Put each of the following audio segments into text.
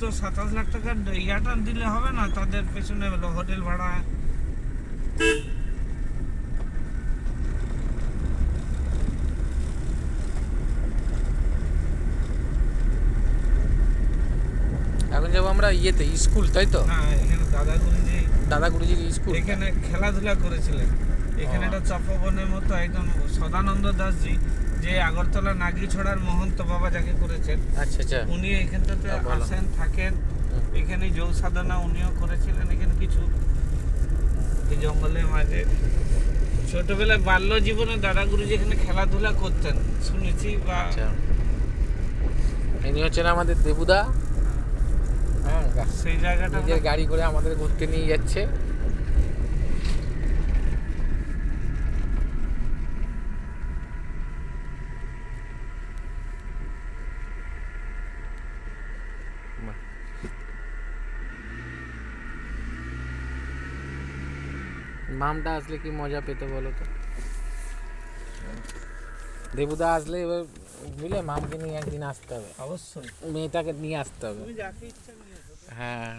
তো সাতাশ লাখ টাকার ইয়াটা দিলে হবে না তাদের পেছনে হলো হোটেল ভাড়া। এখন যাব আমরা ইয়েতে স্কুল তাই তো? হ্যাঁ এখানে দাদা গুরুজি দাদা গুরুজির স্কুল? এখানে খেলাধুলা করেছিলেন। এখানে একটা তপবনের মতো একজন সদানন্দ দাসজি। যে আগরতলা নাগিছড়ার মহন্ত বাবা যাকে করেছেন আচ্ছা আচ্ছা। উনি এখানটাতে। আসেন থাকেন। এখানে যোগ সাধনা উনিও করেছিলেন এখানে কিছু। এই জঙ্গলের মাঝে। ছোটবেলায় বাল্য জীবনে দাদা গুরুজি এখানে খেলাধুলা করতেন শুনেছি বা আচ্ছা। ইনি হচ্ছেন আমাদের দেবুদা। হ্যাঁ সেই জায়গাটা নিজের গাড়ি করে আমাদের ঘুরতে নিয়ে যাচ্ছে। বাহ। মামটা আসলে কি মজা পেতে বলো তো দেবুদা আসলে এবার বুঝলে মামকে নিয়ে একদিন আসতে হবে অবশ্যই মেয়েটাকে নিয়ে আসতে হবে তুমি যাকে ইচ্ছা নিয়ে এসো। হ্যাঁ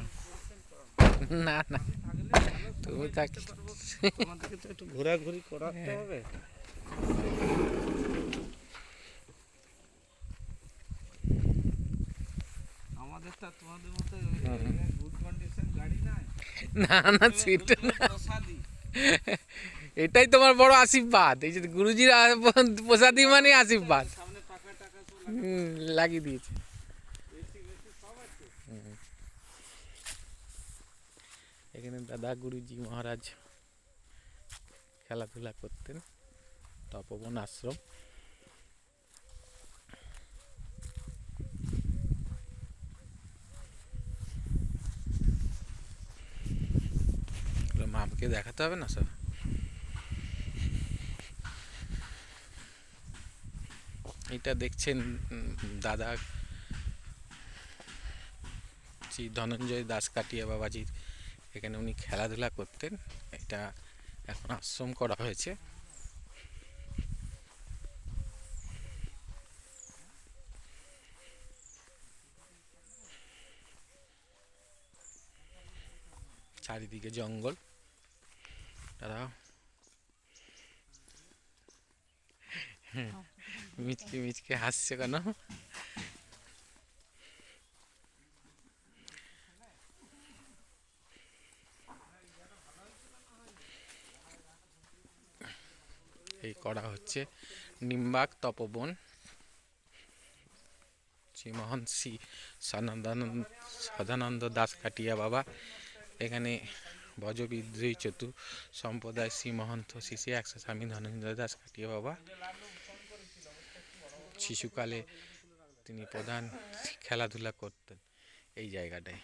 না না তুমি থাক তোমাদেরকে তো একটু ঘোরাঘুরি করাতে হ্যাঁ। হবে আমাদেরটা তোমাদের মতো গুড কন্ডিশন গাড়ি নাই না না সেটা না। এটাই তোমার বড় আশীর্বাদ। এই যে গুরুজির প্রসাদী মানে আশীর্বাদ। লাগিয়ে দিয়েছে। এখানে দাদা গুরুজি মহারাজ খেলাধুলা করতেন তপবন আশ্রম। মামকে দেখাতে হবে না স্যার? এটা দেখছেন দাদা শ্রী ধনঞ্জয় দাস কাটিয়া বাবাজির এখানে উনি খেলাধুলা করতেন। এটা এখন আশ্রম করা হয়েছে। চারিদিকে জঙ্গল। দাদা মিচকে মিচকে হাসছে কেন? এই করা হচ্ছে নিম্বাক তপবন। শ্রী মহান শ্রী সদানন্দ সদানন্দ দাস কাটিয়া বাবা। এখানে ভজবিদ্রোহী চতু সম্প্রদায় শ্রী মহন্ত শ্রী একশো স্বামী ধনঞ্জয় দাস কাটিয়া বাবা। শিশুকালে তিনি প্রধান খেলাধুলা করতেন এই জায়গাটায়।